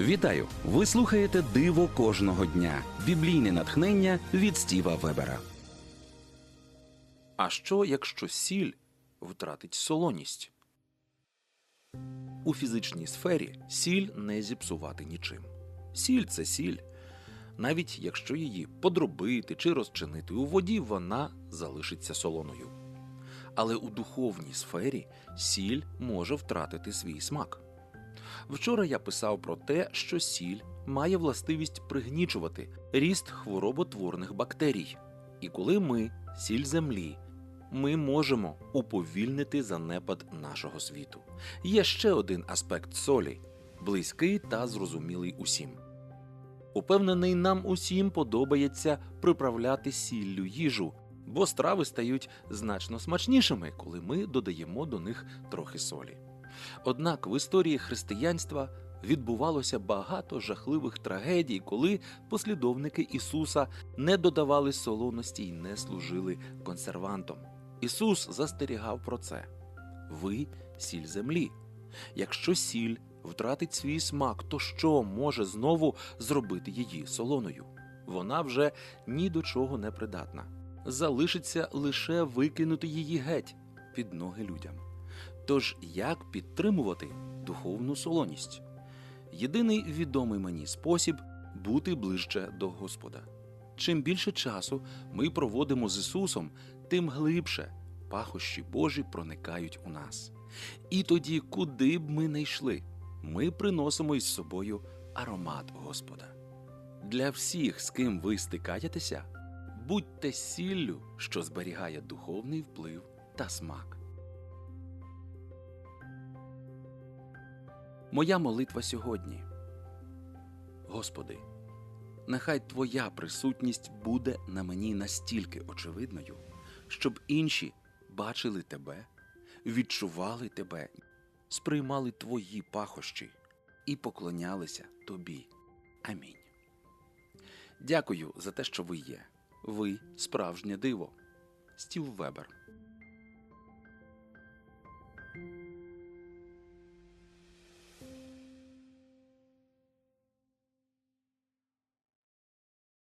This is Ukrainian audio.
Вітаю! Ви слухаєте Диво кожного дня. Біблійне натхнення від Стіва Вебера. А що, якщо сіль втратить солоність? У фізичній сфері сіль не зіпсувати нічим. Сіль це сіль. Навіть якщо її подробити чи розчинити у воді, вона залишиться солоною. Але у духовній сфері сіль може втратити свій смак. Вчора я писав про те, що сіль має властивість пригнічувати ріст хвороботворних бактерій. І коли ми, сіль землі, ми можемо уповільнити занепад нашого світу. Є ще один аспект солі близький та зрозумілий усім. Упевнений, нам усім подобається приправляти сіллю їжу, бо страви стають значно смачнішими, коли ми додаємо до них трохи солі. Однак в історії християнства відбувалося багато жахливих трагедій, коли послідовники Ісуса не додавали солоності й не служили консервантом. Ісус застерігав про це: ви сіль землі. Якщо сіль втратить свій смак, то що може знову зробити її солоною? Вона вже ні до чого не придатна. Залишиться лише викинути її геть під ноги людям. Тож як підтримувати духовну солоність? Єдиний відомий мені спосіб бути ближче до Господа. Чим більше часу ми проводимо з Ісусом, тим глибше пахощі Божі проникають у нас. І тоді, куди б ми не йшли, ми приносимо із собою аромат Господа. Для всіх, з ким ви стикаєтеся, будьте сіллю, що зберігає духовний вплив та смак. Моя молитва сьогодні. Господи, нехай Твоя присутність буде на мені настільки очевидною, щоб інші бачили Тебе, відчували Тебе, сприймали Твої пахощі і поклонялися Тобі. Амінь. Дякую за те, що ви є. Ви справжнє диво. Стів Вебер.